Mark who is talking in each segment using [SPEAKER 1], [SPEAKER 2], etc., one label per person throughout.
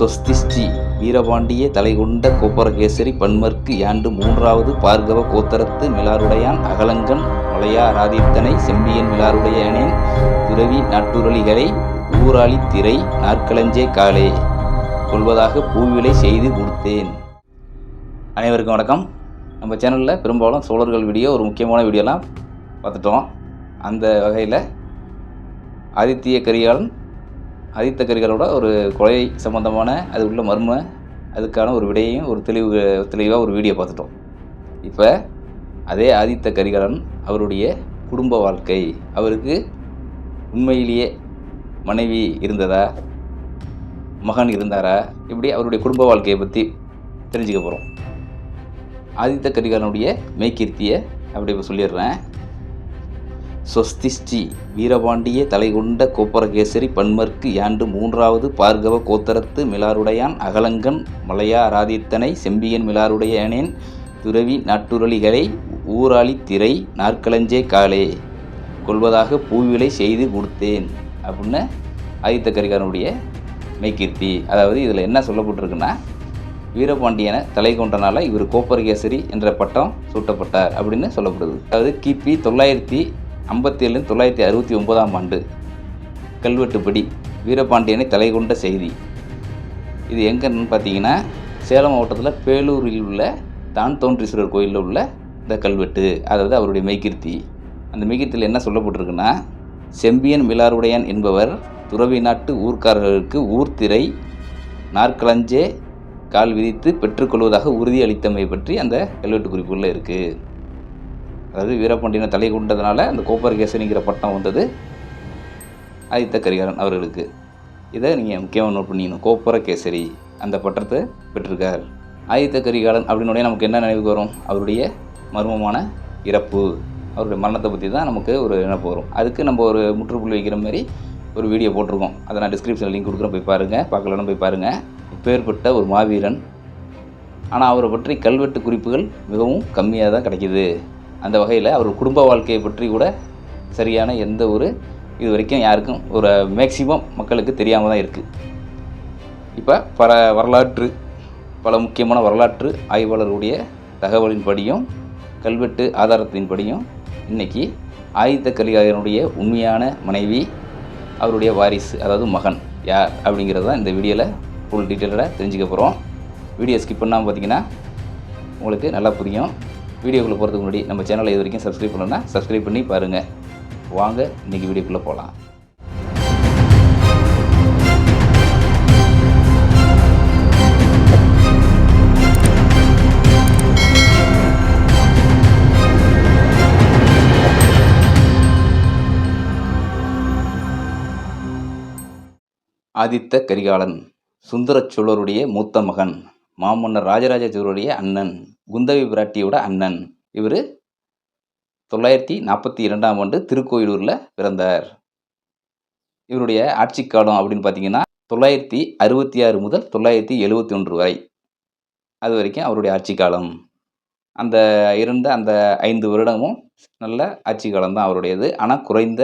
[SPEAKER 1] சொஸ்திஸ்ரீ வீரபாண்டிய தலைகொண்ட கோபரகேசரி பன்மர்க்கு யாண்டு மூன்றாவது பார்கவ கோத்தரத்து மிலாருடையான் அகலங்கன் மலையாராதித்தனை செம்பியன் மிலாருடையனேன் துறவி நாட்டுரளிகளை ஊராளி திரை நாற்களஞ்சே காலே கொள்வதாக பூவிலை செய்து கொடுத்தேன். அனைவருக்கும் வணக்கம். நம்ம சேனலில் பெரும்பாலும் சோழர்கள் வீடியோ ஒரு முக்கியமான வீடியோலாம் பார்த்துட்டோம். அந்த வகையில் ஆதித்ய கரிகாலன் ஆதித்த கரிகாலோட ஒரு கொலை சம்பந்தமான அது உள்ள மர்ம அதுக்கான ஒரு விடையையும் ஒரு தெளிவு தெளிவாக ஒரு வீடியோ பார்த்துட்டோம். இப்போ அதே ஆதித்த கரிகாலன் அவருடைய குடும்ப வாழ்க்கை. அவருக்கு உண்மையிலேயே மனைவி இருந்ததா? மகன் இருந்தாரா? இப்படி அவருடைய குடும்ப வாழ்க்கையை பற்றி தெரிஞ்சுக்க போகிறோம் ஆதித்த கரிகாலனுடைய மெய்கீர்த்தியை அப்படி இப்போ சொல்லிடுறேன். சொஸ்திஸ்ரீ வீரபாண்டிய தலைகொண்ட கோப்பரகேசரி பன்மர்க்கு யாண்டு மூன்றாவது பார்கவ கோத்தரத்து மிலாருடையான் அகலங்கன் மலையாராதித்தனை செம்பியன் மிலாருடையனேன் துறவி நாட்டுரளிகளை ஊராளி திரை நாற்களஞ்சே காலே கொள்வதாக பூவிலை செய்து கொடுத்தேன் அப்படின்னு ஆதித்த கரிகாரனுடைய மெய்கீர்த்தி. அதாவது இதில் என்ன சொல்லப்பட்டிருக்குன்னா வீரபாண்டியனை தலை கொண்டனால இவர் கோப்பரகேசரி என்ற பட்டம் சூட்டப்பட்டார் அப்படின்னு சொல்லப்படுது. அதாவது கிபி தொள்ளாயிரத்தி ஐம்பத்தேழு தொள்ளாயிரத்தி அறுபத்தி ஒன்பதாம் ஆண்டு கல்வெட்டுப்படி வீரபாண்டியனை தலை கொண்ட செய்தி. இது எங்கன்னு பார்த்தீங்கன்னா சேலம் மாவட்டத்தில் பேலூரில் உள்ள தான் தோன்றீஸ்வரர் கோயிலில் உள்ள இந்த கல்வெட்டு. அதாவது அவருடைய மெய்கிருத்தி அந்த மெய்கிருத்தியில் என்ன சொல்லப்பட்டிருக்குன்னா செம்பியன் மிலாருடையான் என்பவர் துறவி நாட்டு ஊர்க்காரர்களுக்கு ஊர்த்திரை நாற்களஞ்சே கால் விதித்து பெற்றுக்கொள்வதாக உறுதியளித்தமை பற்றி அந்த கல்வெட்டு குறிப்புகளில் இருக்குது அதாவது வீரபாண்டியனை தலை கொண்டதுனால அந்த கோப்பரகேசரிங்கிற பட்டம் வந்தது. ஆதித்த கரிகாலன் அவர்களுக்கு. இதை நீங்கள் முக்கியமாக நோட் பண்ணிக்கணும். கோப்பரகேசரி அந்த பட்டத்தை பெற்றிருக்கார். ஆதித்த கரிகாலன் அப்படின்னோடனே நமக்கு என்ன நினைவுக்கு வரும்? அவருடைய மர்மமான இறப்பு. அவருடைய மரணத்தை பற்றி தான் நமக்கு ஒரு நினைப்பு வரும். அதுக்கு நம்ம ஒரு முற்றுப்புள்ளி வைக்கிற மாதிரி ஒரு வீடியோ போட்டிருக்கோம். அதை நான் டிஸ்கிரிப்ஷனில் லிங்க் கொடுக்குறேன். போய் பாருங்கள் பார்க்கலன்னு போய் பாருங்கள் பேர்பட்ட ஒரு மாவீரன். ஆனால் அவரை பற்றி கல்வெட்டு குறிப்புகள் மிகவும் கம்மியாக தான் கிடைக்கிது. அந்த வகையில் அவர் குடும்ப வாழ்க்கையை பற்றி கூட சரியான எந்த ஒரு இது வரைக்கும் யாருக்கும் ஒரு மேக்சிமம் மக்களுக்கு தெரியாமல் தான் இருக்குது இப்போ பல வரலாற்று பல முக்கியமான வரலாற்று ஆய்வாளருடைய தகவலின்படியும் கல்வெட்டு ஆதாரத்தின்படியும் இன்றைக்கி ஆதித்த கரிகாலனுடைய உண்மையான மனைவி அவருடைய வாரிசு அதாவது மகன் யார் அப்படிங்கிறது தான் இந்த வீடியோவில் ஃபுல் டீட்டெயிலாக தெரிஞ்சுக்க போகிறோம் வீடியோ ஸ்கிப் பண்ணாமல் பார்த்தீங்கன்னா உங்களுக்கு நல்லா புரியும். வீடியோக்குள்ளே போகிறதுக்கு முன்னாடி நம்ம சேனலை இது வரைக்கும் சப்ஸ்கிரைப் பண்ணலன்னா சப்ஸ்கிரைப் பண்ணி பாருங்கள் வாங்க இன்றைக்கி வீடியோக்குள்ளே போகலாம் ஆதித்த கரிகாலன் சுந்தரச்சோழருடைய மூத்த மகன் மாமன்னர் ராஜராஜ சோழருடைய அண்ணன். குந்தவி பிராட்டியோட அண்ணன். இவர் தொள்ளாயிரத்தி நாற்பத்தி இரண்டாம் ஆண்டு திருக்கோயிலூரில் பிறந்தார். இவருடைய ஆட்சி காலம் அப்படின்னு பார்த்தீங்கன்னா தொள்ளாயிரத்தி அறுபத்தி ஆறு முதல் தொள்ளாயிரத்தி எழுபத்தி ஒன்று வரை. அது வரைக்கும் அவருடைய ஆட்சி காலம். அந்த இருந்த அந்த ஐந்து வருடமும் நல்ல ஆட்சி காலம் தான் அவருடையது. ஆனால் குறைந்த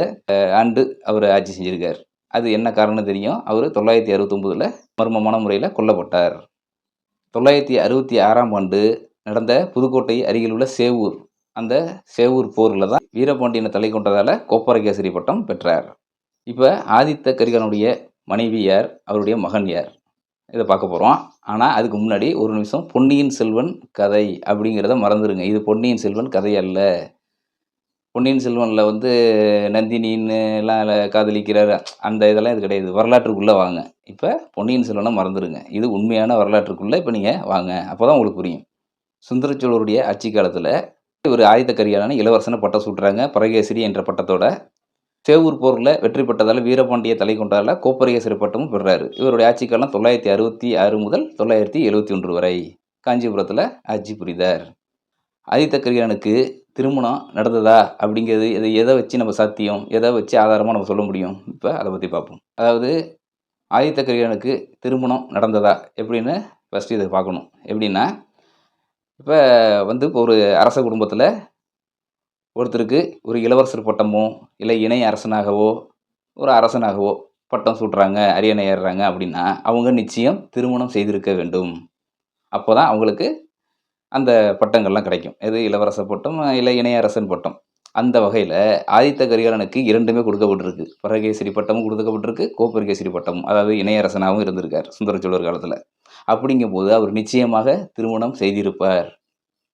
[SPEAKER 1] ஆண்டு அவர் ஆட்சி செஞ்சுருக்கார். அது என்ன காரணம் தெரியும்? அவர் தொள்ளாயிரத்தி அறுபத்தொம்போதில் மர்மமான முறையில் கொல்லப்பட்டார். தொள்ளாயிரத்தி அறுபத்தி ஆறாம் ஆண்டு நடந்த புதுக்கோட்டை அருகில் உள்ள சேவூர். அந்த சேவூர் போரில் தான் வீரபாண்டியனை தலை கொண்டதால் கோப்பரகேசரி பட்டம் பெற்றார். இப்போ ஆதித்த கரிகாலனுடைய மனைவி யார்? அவருடைய மகன் யார்? இதை பார்க்க போகிறோம் ஆனால் அதுக்கு முன்னாடி ஒரு நிமிஷம் பொன்னியின் செல்வன் கதை அப்படிங்கிறத மறந்துடுங்க இது பொன்னியின் செல்வன் கதை அல்ல. பொன்னியின் செல்வனில் வந்து நந்தினின்னு எல்லாம் காதலிக்கிறார். அந்த இதெல்லாம் இது கிடையாது. வரலாற்றுக்குள்ளே வாங்க. இப்போ பொன்னியின் செல்வனை மறந்துடுங்க இது உண்மையான வரலாற்றுக்குள்ளே இப்போ நீங்கள் வாங்க. அப்போ தான் உங்களுக்கு புரியும். சுந்தரச்சோழருடைய ஆட்சி காலத்தில் ஒரு ஆயுத கரிகாலனை இளவரசனை பட்டம் சூட்டுறாங்க. பரகேசரி என்ற பட்டத்தோட சேவூர் போரில் வெற்றி பெற்றதால் வீரபாண்டிய தலை கொண்டதால் கோப்பரகேசரி பட்டமும் பெறுறாரு இவருடைய ஆட்சி காலம் தொள்ளாயிரத்தி அறுபத்தி ஆறு முதல் தொள்ளாயிரத்தி எழுபத்தி ஒன்று வரை. காஞ்சிபுரத்தில் ஆட்சி புரிந்தார். ஆதித்த கரிகாலனுக்கு திருமணம் நடந்ததா அப்படிங்கிறது இதை எதை வச்சு நம்ம சாத்தியம் எதை வச்சு ஆதாரமாக நம்ம சொல்ல முடியும்? இப்போ அதை பற்றி பார்ப்போம். அதாவது ஆதித்த கரிகாலனுக்கு திருமணம் நடந்ததா எப்படின்னு ஃபஸ்ட்டு இதை பார்க்கணும். எப்படின்னா இப்போ வந்து இப்போ ஒரு அரச குடும்பத்தில் ஒருத்தருக்கு ஒரு இளவரசர் பட்டமோ இல்லை இணை அரசனாகவோ ஒரு அரசனாகவோ பட்டம் சூட்டுறாங்க அரியணை ஏறுறாங்க அப்படின்னா அவங்க நிச்சயம் திருமணம் செய்திருக்க வேண்டும். அப்போ தான் அவங்களுக்கு அந்த பட்டங்கள்லாம் கிடைக்கும். எது இளவரச பட்டம் இல்லை இணையரசன் பட்டம். அந்த வகையில் ஆதித்த கரிகாலனுக்கு இரண்டுமே கொடுக்கப்பட்டிருக்கு. பரகேசரி பட்டமும் கொடுக்கப்பட்டிருக்கு கோப்பரகேசரி பட்டமும் அதாவது இணையரசனாகவும் இருந்திருக்கார் சுந்தர சோழர் காலத்தில். அப்படிங்கும்போது அவர் நிச்சயமாக திருமணம் செய்திருப்பார்.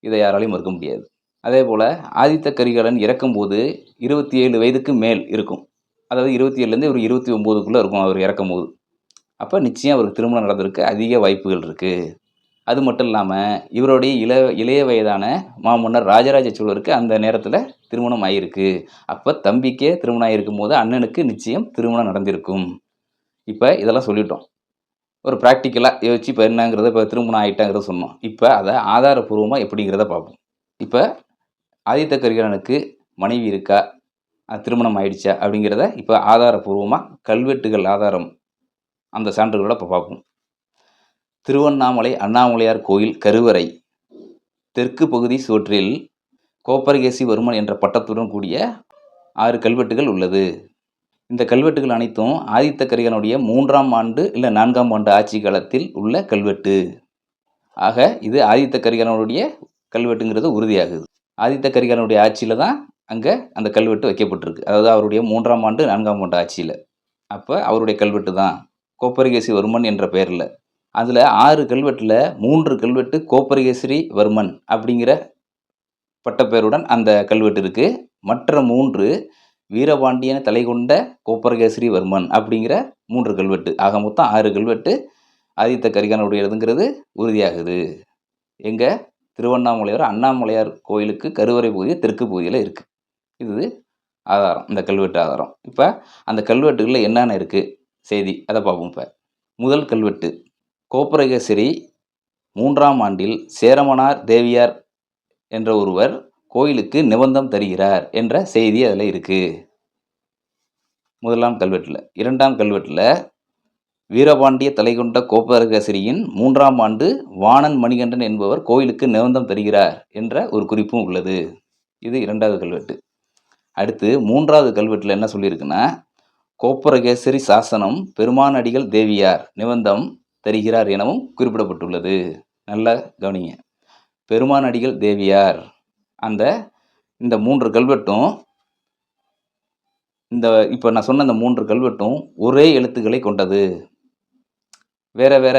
[SPEAKER 1] இதை யாராலையும் மறுக்க முடியாது. அதே போல் ஆதித்த கரிகாலன் இறக்கும்போது இருபத்தி ஏழு வயதுக்கு மேல் இருக்கும். அதாவது இருபத்தி ஏழுலேருந்து ஒரு இருபத்தி ஒம்போதுக்குள்ளே இருக்கும் அவர் இறக்கும் போது அப்போ நிச்சயம் அவருக்கு திருமணம் நடந்திருக்கு அதிக வாய்ப்புகள் இருக்குது அது மட்டும் இல்லாமல் இவருடைய இள இளைய வயதான மாமன்னர் ராஜராஜ சோழருக்கு அந்த நேரத்தில் திருமணம் ஆகியிருக்கு அப்போ தம்பிக்கே திருமணம் ஆகிருக்கும் போது அண்ணனுக்கு நிச்சயம் திருமணம் நடந்திருக்கும். இப்போ இதெல்லாம் சொல்லிட்டோம். ஒரு ப்ராக்டிக்கலாக யோசிச்சு இப்போ என்னங்கிறத இப்போ திருமணம் ஆகிட்டாங்கிறத சொன்னோம். இப்போ அதை ஆதாரபூர்வமாக எப்படிங்கிறத பார்ப்போம். இப்போ ஆதித்த கரிகாலனுக்கு மனைவி இருக்கா? அது திருமணம் ஆயிடுச்சா? அப்படிங்கிறத இப்போ ஆதாரபூர்வமாக கல்வெட்டுகள் ஆதாரம் அந்த சான்றுகளோட இப்போ பார்ப்போம். திருவண்ணாமலை அண்ணாமலையார் கோயில் கருவறை தெற்கு பகுதி சுவற்றில் கோப்பரகேசிவர்மன் என்ற பட்டத்துடன் கூடிய ஆறு கல்வெட்டுகள் உள்ளது. இந்த கல்வெட்டுகள் அனைத்தும் ஆதித்த கரிகாலனுடைய மூன்றாம் ஆண்டு இல்லை நான்காம் ஆண்டு ஆட்சி காலத்தில் உள்ள கல்வெட்டு. ஆக இது ஆதித்த கரிகாலனுடைய கல்வெட்டுங்கிறது உறுதியாகுது. ஆதித்த கரிகாலனுடைய ஆட்சியில் தான் அங்கே அந்த கல்வெட்டு வைக்கப்பட்டிருக்கு. அதாவது அவருடைய மூன்றாம் ஆண்டு நான்காம் ஆண்டு ஆட்சியில். அப்போ அவருடைய கல்வெட்டு தான். கோப்பரகேசிவர்மன் என்ற பெயரில். அதில் ஆறு கல்வெட்டில் மூன்று கல்வெட்டு கோப்பரகேசரி வர்மன் அப்படிங்கிற பட்டப்பெயருடன் அந்த கல்வெட்டு இருக்குது மற்ற மூன்று வீரபாண்டியன் தலை கொண்ட கோப்பரகேசரி வர்மன் அப்படிங்கிற மூன்று கல்வெட்டு. ஆக மொத்தம் ஆறு கல்வெட்டு ஆதித்த கரிகாலனுடையதுங்கிறது உறுதியாகுது. எங்கள் திருவண்ணாமலையார் அண்ணாமலையார் கோயிலுக்கு கருவறை பகுதி தெற்கு பகுதியில் இருக்குது இது ஆதாரம் இந்த கல்வெட்டு ஆதாரம். இப்போ அந்த கல்வெட்டுகளில் என்னென்ன இருக்குது செய்தி அதை பார்ப்போம் இப்போ. முதல் கல்வெட்டு கோப்பரகேசரி மூன்றாம் ஆண்டில் சேரமனார் தேவியார் என்ற ஒருவர் கோயிலுக்கு நிபந்தம் தருகிறார் என்ற செய்தி அதில் இருக்குது முதலாம் கல்வெட்டில். இரண்டாம் கல்வெட்டில் வீரபாண்டிய தலை கொண்ட கோப்பரகசிரியின் மூன்றாம் ஆண்டு வாணன் மணிகண்டன் என்பவர் கோயிலுக்கு நிபந்தம் தருகிறார் என்ற ஒரு குறிப்பும் உள்ளது. இது இரண்டாவது கல்வெட்டு. அடுத்து மூன்றாவது கல்வெட்டில் என்ன சொல்லியிருக்குன்னா கோப்பரகேசரி சாசனம் பெருமானடிகள் தேவியார் நிபந்தம் தருகிறார் எனவும் குறிப்பிடப்பட்டுள்ளது. நல்லா கவனிங்க. பெருமானடிகள் தேவியார். அந்த இந்த மூன்று கல்வெட்டும் இந்த இப்போ நான் சொன்ன இந்த மூன்று கல்வெட்டும் ஒரே எழுத்துக்களை கொண்டது. வேற வேற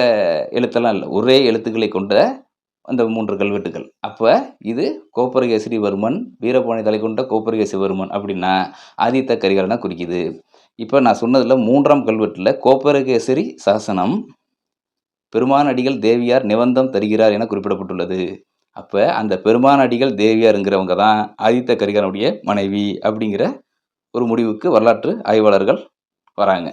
[SPEAKER 1] எழுத்தெல்லாம் இல்லை. ஒரே எழுத்துக்களை கொண்ட அந்த மூன்று கல்வெட்டுகள். அப்போ இது கோப்பரகேசரிவர்மன் வீரபாணி தலை கொண்ட கோப்பரகேசரிவர்மன் அப்படின்னா ஆதித்த கரிகாலனா குறிக்குது. இப்போ நான் சொன்னதில் மூன்றாம் கல்வெட்டில் கோப்பரகேசரி சாசனம் பெருமானடிகள் தேவியார் நிபந்தம் தருகிறார் என குறிப்பிடப்பட்டுள்ளது. அப்போ அந்த பெருமானடிகள் தேவியாருங்கிறவங்க தான் ஆதித்த கரிகாலனுடைய மனைவி அப்படிங்கிற ஒரு முடிவுக்கு வரலாற்று ஆய்வாளர்கள் வராங்க.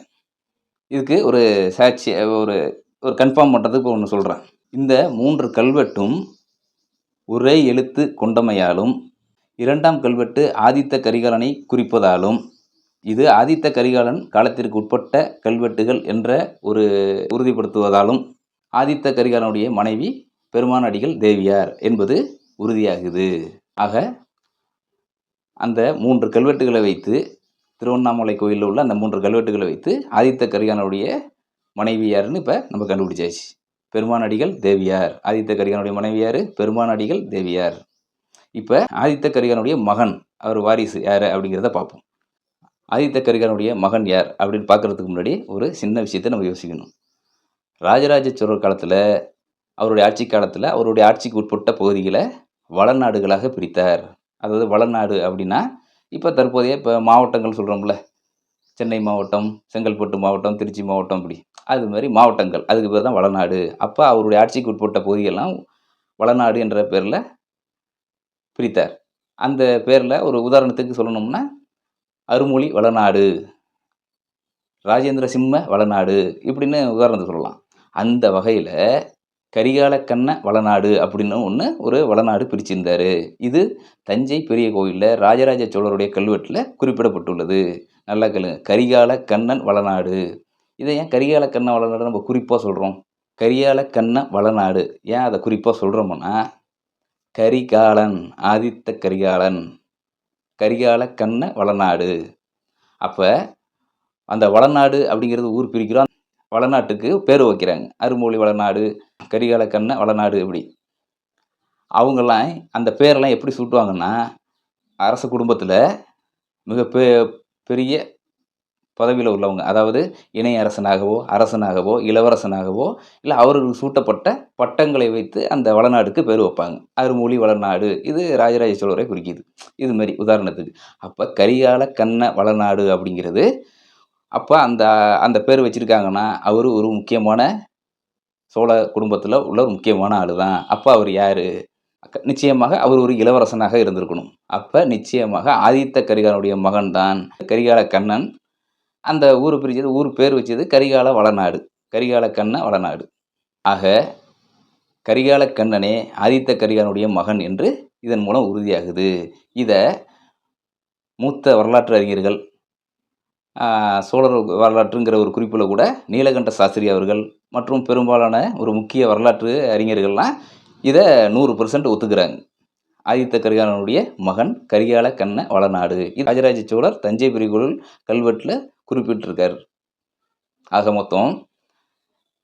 [SPEAKER 1] இதுக்கு ஒரு சாட்சி ஒரு ஒரு கன்ஃபார்ம் பண்ணுறதுக்கு ஒன்று சொல்கிறேன் இந்த மூன்று கல்வெட்டும் ஒரே எழுத்து கொண்டமையாலும் இரண்டாம் கல்வெட்டு ஆதித்த கரிகாலனை குறிப்பதாலும் இது ஆதித்த கரிகாலன் காலத்திற்கு உட்பட்ட கல்வெட்டுகள் என்ற ஒரு உறுதிப்படுத்துவதாலும் ஆதித்த கரிகாலனுடைய மனைவி பெருமானடிகள் தேவியார் என்பது உறுதியாகுது. ஆக அந்த மூன்று கல்வெட்டுகளை வைத்து திருவண்ணாமலை கோயிலில் உள்ள அந்த மூன்று கல்வெட்டுகளை வைத்து ஆதித்த கரிகாலனுடைய மனைவி யாருன்னு இப்போ நம்ம கண்டுபிடிச்சாச்சு. பெருமானடிகள் தேவியார். ஆதித்த கரிகாலனுடைய மனைவியார் பெருமானடிகள் தேவியார். இப்போ ஆதித்த கரிகாலனுடைய மகன் அவர் வாரிசு யார் அப்படிங்கிறத பார்ப்போம். ஆதித்த கரிகாலனுடைய மகன் யார் அப்படின்னு பார்க்குறதுக்கு முன்னாடி ஒரு சின்ன விஷயத்தை நம்ம யோசிக்கணும். ராஜராஜ சோழர் காலத்தில் அவருடைய ஆட்சி காலத்தில் அவருடைய ஆட்சிக்கு உட்பட்ட பகுதிகளை வளநாடுகளாக பிரித்தார். அதாவது வளநாடு அப்படின்னா இப்போ தற்போதைய இப்போ மாவட்டங்கள் சொல்கிறோம்ல சென்னை மாவட்டம் செங்கல்பட்டு மாவட்டம் திருச்சி மாவட்டம் இப்படி அது மாதிரி மாவட்டங்கள். அதுக்கு பேர் தான் வளநாடு. அப்போ அவருடைய ஆட்சிக்கு உட்பட்ட பகுதியெல்லாம் வளநாடு என்ற பேரில் பிரித்தார். அந்த பேரில் ஒரு உதாரணத்துக்கு சொல்லணும்னா அருமொழி வளநாடு ராஜேந்திர சிம்ம வளநாடு இப்படின்னு உதாரணத்துக்கு சொல்லலாம். அந்த வகையில் கரிகால கண்ண வளநாடு அப்படின்னு ஒன்று ஒரு வளநாடு பிரிச்சிருந்தார். இது தஞ்சை பெரிய கோயிலில் ராஜராஜ சோழருடைய கல்வெட்டில் குறிப்பிடப்பட்டுள்ளது. நல்லா கேளுங்க. கரிகால கண்ணன் வளநாடு. இதை ஏன் கரிகால கண்ண வளநாடு நம்ம குறிப்பாக சொல்கிறோம் கரிகால கண்ண வளநாடு. ஏன் அதை குறிப்பாக சொல்கிறோம்னா கரிகாலன் ஆதித்த கரிகாலன் கரிகால கண்ண வளநாடு. அப்போ அந்த வளநாடு அப்படிங்கிறது ஊர் பிரிக்கிறோம். வளநாட்டுக்கு பேர் வைக்கிறாங்க. அருமொழி வளநாடு கரிகால கண்ண வளநாடு இப்படி. அவங்கெல்லாம் அந்த பேரெல்லாம் எப்படி சூட்டுவாங்கன்னா அரச குடும்பத்தில் மிக பெ பெரிய பதவியில் உள்ளவங்க. அதாவது இணை அரசனாகவோ அரசனாகவோ இளவரசனாகவோ இல்லை அவர்களுக்கு சூட்டப்பட்ட பட்டங்களை வைத்து அந்த வளநாடுக்கு பேர் வைப்பாங்க. அருமொழி வளநாடு. இது ராஜராஜ சோழரை குறிக்கிது. இது மாதிரி உதாரணத்துக்கு. அப்போ கரிகால கண்ண வளநாடு அப்படிங்கிறது அப்போ அந்த அந்த பேர் வச்சுருக்காங்கன்னா அவர் ஒரு முக்கியமான சோழ குடும்பத்தில் உள்ள ஒரு முக்கியமான ஆள் தான் அப்போ அவர் யார்? நிச்சயமாக அவர் ஒரு இளவரசனாக இருந்திருக்கணும். அப்போ நிச்சயமாக ஆதித்த கரிகாலனுடைய மகன் தான் கரிகால கண்ணன். அந்த ஊர் பிரிச்சது ஊர் பேர் வச்சது கரிகால வளநாடு கரிகால கண்ண வளநாடு. ஆக கரிகால கண்ணனே ஆதித்த கரிகாலனுடைய மகன் என்று இதன் மூலம் உறுதியாகுது. இதை மூத்த வரலாற்று அறிஞர்கள் சோழர் வரலாற்றுங்கிற ஒரு குறிப்பில் கூட நீலகண்ட சாஸ்திரி அவர்கள் மற்றும் பெரும்பாலான ஒரு முக்கிய வரலாற்று அறிஞர்கள்லாம் இதை நூறு பர்சன்ட் ஒத்துக்கிறாங்க. ஆதித்த கரிகாலனுடைய மகன் கரிகால கண்ண வளநாடு. இது ராஜராஜ சோழர் தஞ்சை பெரிய கல்வெட்டில் குறிப்பிட்டிருக்கார். ஆக மொத்தம்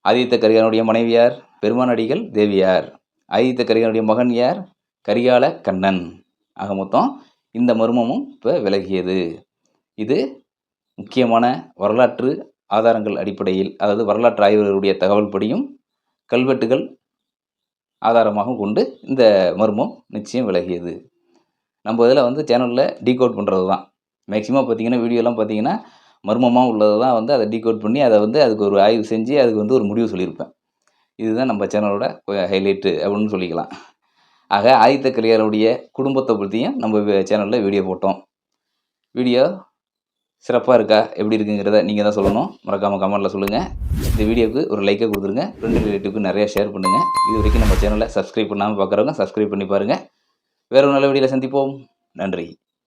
[SPEAKER 1] ஆதித்த கரிகாலனுடைய மனைவியார் பெருமானடிகள் தேவியார் ஆதித்த கரிகாலனுடைய மகன் யார்? கரிகால கண்ணன். ஆக மொத்தம் இந்த மர்மமும் இப்போ விலகியது. இது முக்கியமான வரலாற்று ஆதாரங்கள் அடிப்படையில் அதாவது வரலாற்று ஆய்வர்களுடைய தகவல் படியும் கல்வெட்டுகள் ஆதாரமாக கொண்டு இந்த மர்மம் நிச்சயம் விலகியது. நம்ம இதில் வந்து சேனலில் டீகோட் பண்ணுறது தான். மேக்ஸிமம் பார்த்திங்கன்னா வீடியோலாம் பார்த்தீங்கன்னா மர்மமாக உள்ளதை தான் வந்து அதை டீகோட் பண்ணி அதை வந்து அதுக்கு ஒரு ஆய்வு செஞ்சு அதுக்கு வந்து ஒரு முடிவு சொல்லியிருப்பேன். இதுதான் நம்ம சேனலோட ஹைலைட்டு அப்படின்னு சொல்லிக்கலாம். ஆக ஆதித்த கலியாருடைய குடும்பத்தை பற்றியும் நம்ம சேனலில் வீடியோ போட்டோம். வீடியோ சிறப்பாக இருக்கா? எப்படி இருக்குங்கிறத நீங்கள் தான் சொல்லணும். மறக்காமல் கமெண்ட்டில் சொல்லுங்கள் இந்த வீடியோவுக்கு ஒரு லைக்கை கொடுத்துருங்க. ஃப்ரெண்டு ரிலேட்டிவ்க்கு நிறையா ஷேர் பண்ணுங்கள் இது வரைக்கும் நம்ம சேனலை சப்ஸ்கிரைப் பண்ணாமல் பார்க்குறவங்க சப்ஸ்கிரைப் பண்ணி பாருங்கள் வேறு ஒரு நல்ல வீடியோவில் சந்திப்போம். நன்றி.